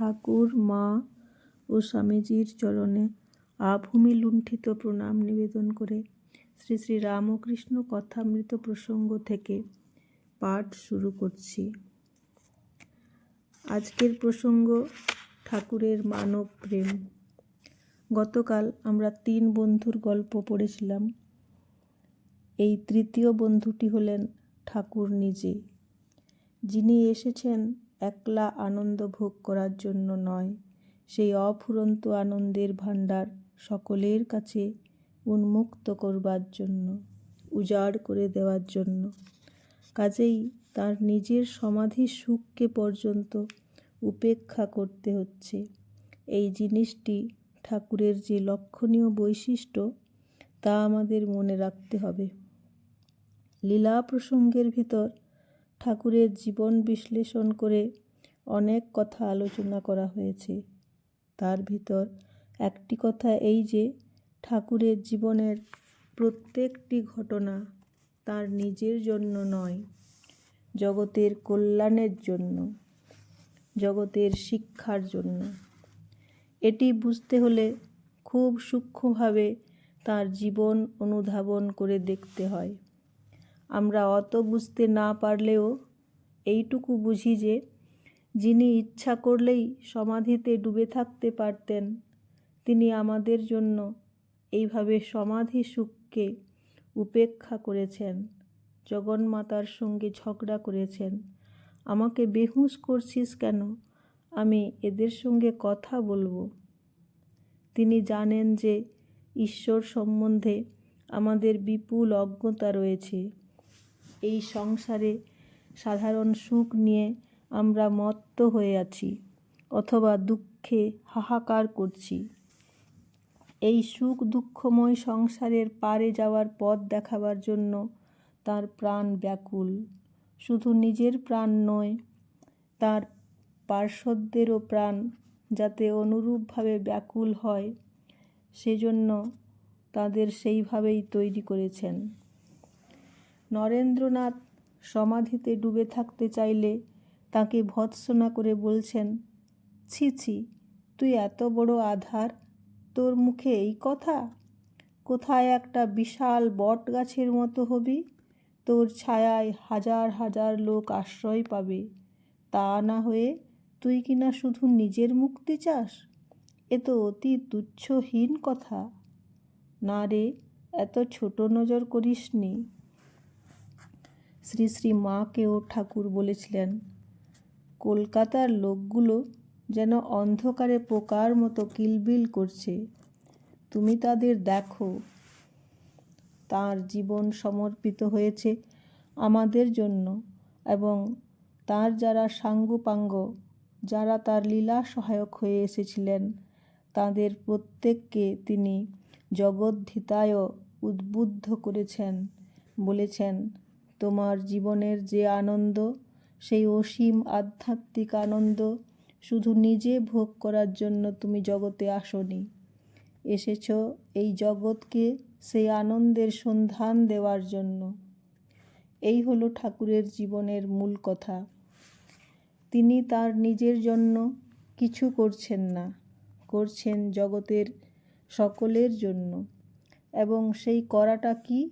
ঠাকুর, মা ও স্বামীজির চরণে আভূমি লুণ্ঠিত প্রণাম নিবেদন করে শ্রী শ্রী রামকৃষ্ণ কথামৃত প্রসঙ্গ থেকে পাঠ শুরু করছি। আজকের প্রসঙ্গ, ঠাকুরের মানব প্রেম। গতকাল আমরা তিন বন্ধুর গল্প পড়েছিলাম। এই তৃতীয় বন্ধুটি হলেন ঠাকুর নিজে। যিনি এসেছেন একলা আনন্দ ভোগ করার জন্য নয়। সেই অফুরন্ত আনন্দের ভাণ্ডার সকলের কাছে উন্মুক্ত করবার জন্য, উজাড় করে দেওয়ার জন্য। কাজেই তার নিজের সমাধি সুখকে পর্যন্ত উপেক্ষা করতে হচ্ছে। এই জিনিসটি ঠাকুরের যে লক্ষণীয় বৈশিষ্ট্য, তা আমাদের মনে রাখতে হবে। লীলা প্রসঙ্গের ভিতর ঠাকুরের জীবন বিশ্লেষণ করে অনেক কথা আলোচনা করা হয়েছে। তার ভিতর একটি কথা এই যে, ঠাকুরের জীবনের প্রত্যেকটি ঘটনা তার নিজের জন্য নয়, জগতের কল্যাণের জন্য, জগতের শিক্ষার জন্য। এটি বুঝতে হলে খুব সূক্ষ্মভাবে তার জীবন অনুধাবন করে দেখতে হয়। আমরা অত বুঝতে না পারলেও এইটুকু বুঝি যে, যিনি ইচ্ছা করলেই সমাধিতে ডুবে থাকতে পারতেন, তিনি আমাদের জন্য এইভাবে সমাধি সুখকে উপেক্ষা করেছেন জগন্মাতার সঙ্গে ঝগড়া করেছেন। আমাকে বেহুশ করছিস কেন? আমি এদের সঙ্গে কথা বলব। তিনি জানেন যে ঈশ্বর সম্বন্ধে আমাদের বিপুল অজ্ঞতা রয়েছে। এই সংসারে সাধারণ সুখ নিয়ে আমরা মত্ত হয়ে আছি, অথবা দুঃখে হাহাকার করছি। এই সুখ দুঃখময় সংসারের পারে যাওয়ার পথ দেখাবার জন্য তার প্রাণ ব্যাকুল। শুধু নিজের প্রাণ নয়, তার পার্শ্বদেরও প্রাণ যাতে অনুরূপভাবে ব্যাকুল হয়, সেজন্য তাদের সেইভাবেই তৈরি করেছেন। নরেন্দ্রনাথ সমাধিতে ডুবে থাকতে চাইলে তাকে ভৎসনা করে বলছেন, ছি ছি, তুই এত বড় আধার, তোর মুখে এই কথা? কোথায় একটা বিশাল বট গাছের মতো হবি? তোর ছায়ায় হাজার হাজার লোক আশ্রয় পাবে। তা না হয়ে তুই কিনা শুধু নিজের মুক্তি চাস? এ তো অতি তুচ্ছহীন কথা। না রে, এত ছোট নজর করিসনি। শ্রী শ্রী মাকেও ঠাকুর বলেছিলেন, কলকাতার লোকগুলো যেন অন্ধকারে পোকার মতো কিলবিল করছে। তুমি তাদের দেখো। তার জীবন সমর্পিত হয়েছে আমাদের জন্য এবং তার যারা সাঙ্গুপাঙ্গ, যারা তার লীলা সহায়ক হয়ে এসেছিলেন, তাদের প্রত্যেককে তিনি জগদ্ধিতায় উদ্বুদ্ধ করেছেন, বলেছেন। তোমার জীবনের যে আনন্দ, সেই অসীম আধ্যাত্মিক আনন্দ শুধু নিজে ভোগ করার জন্য তুমি জগতে আসনি। এসেছ এই জগৎকে সেই আনন্দের সন্ধান দেওয়ার জন্য। এই হলো ঠাকুরের জীবনের মূল কথা। তিনি তার নিজের জন্য কিছু করছেন না, করছেন জগতের সকলের জন্য। এবং সেই করাটা কি?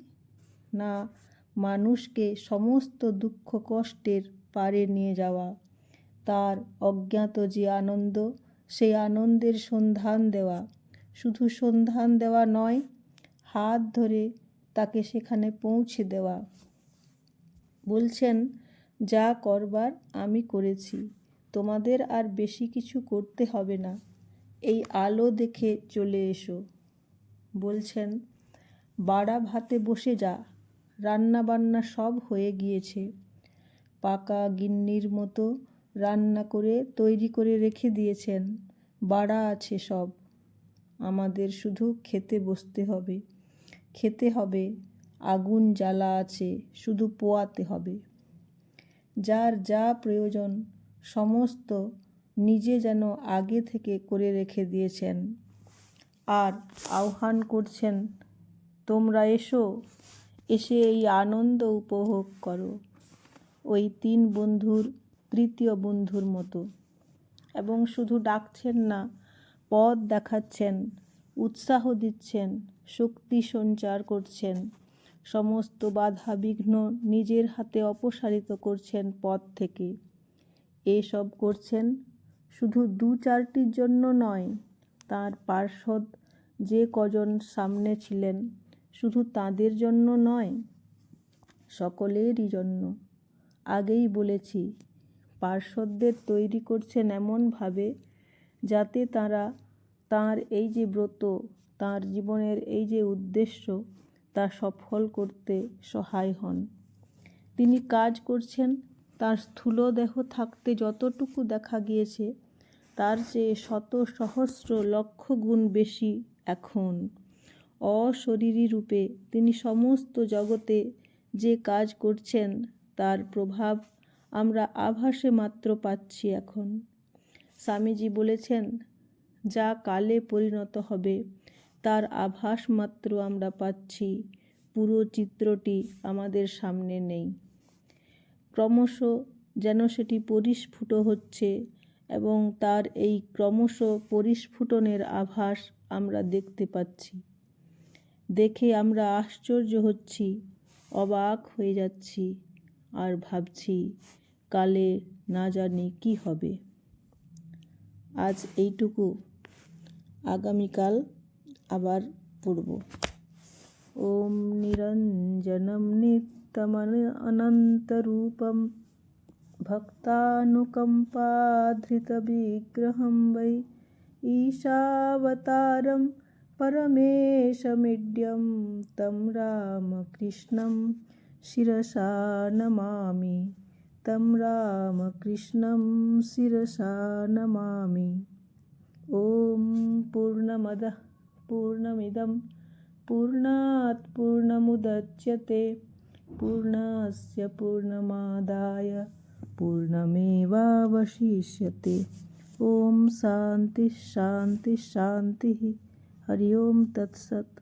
না মানুষকে সমস্ত দুঃখ কষ্টের পারে নিয়ে যাওয়া। তার অজ্ঞাত যে আনন্দ, সেই আনন্দের সন্ধান দেওয়া। শুধু সন্ধান দেওয়া নয়, হাত ধরে তাকে সেখানে পৌঁছে দেওয়া। বলছেন, যা করবার আমি করেছি, তোমাদের আর বেশি কিছু করতে হবে না। এই আলো দেখে চলে এসো। বলছেন, বাড়া ভাতে বসে যা রান্না বান্না সব হয়ে গিয়েছে। পাকা গিন্নির মতো রান্না করে তৈরি করে রেখে দিয়েছেন। বাড়া আছে সব। আমাদের শুধু খেতে বসতে হবে। খেতে হবে। আগুন জ্বালা আছে। শুধু পোয়াতে হবে। যার যা প্রয়োজন, সমস্ত নিজে যেন আগে থেকে করে রেখে দিয়েছেন। আর আহ্বান করছেন, তোমরা এসো। এসে এই আনন্দ উপভোগ করো। ওই তিন বন্ধুর, তৃতীয় বন্ধুর মতো। এবং শুধু ডাকছেন না, পথ দেখাচ্ছেন, উৎসাহ দিচ্ছেন, শক্তি সঞ্চার করছেন। সমস্ত বাধা বিঘ্ন নিজের হাতে অপসারিত করছেন পথ থেকে। এসব করছেন শুধু দু চারটির জন্য নয়, তার পার্শ্বদ যে কজন সামনে ছিলেন শুধু তাদের জন্য নয়, সকলেরই জন্য। আগেই বলেছি, পার্শ্বদের তৈরি করছেন এমনভাবে যাতে তারা তার এই যে ব্রত, তার জীবনের এই যে উদ্দেশ্য, তা সফল করতে সহায় হন। তিনি কাজ করছেন, তার স্থূল দেহ থাকতে যতটুকু দেখা গিয়েছে, তার চেয়ে শত সহস্র লক্ষ গুণ বেশি এখন। অশরীরী রূপে তিনি সমস্ত জগতে যে কাজ করছেন, তার প্রভাব আমরা আভাসে মাত্র পাচ্ছি এখন। স্বামীজি বলেছেন, যা কালে পরিণত হবে, তার আভাস মাত্র আমরা পাচ্ছি। পুরো চিত্রটি আমাদের সামনে নেই। ক্রমশ যেন সেটি পরিস্ফুট হচ্ছে এবং তার এই ক্রমশ পরিস্ফুটনের আভাস আমরা দেখতে পাচ্ছি। দেখে আমরা আশ্চর্য হচ্ছি অবাক হয়ে যাচ্ছি আর ভাবছি কালে না জানি কি হবে আজ এইটুকু আগামীকাল আবার পড়ব ওম নিরঞ্জনম নিত্যমন অনন্তরূপম भक्तानुकम्पाधृतविग्रहं वै ईशावतारं परमेशमिड्यं तं रामकृष्णं शिरसा नमामि। तं रामकृष्णं शिरसा नमामि। ॐ पूर्णमदः, पूर्णमिदं, पूर्णात् पूर्णमुदच्यते, पूर्णस्य पूर्णमादाय, पूर्णमेवावशिष्यते। ॐ शान्तिः शान्तिः शान्तिः। हरि ओं तत्सत्।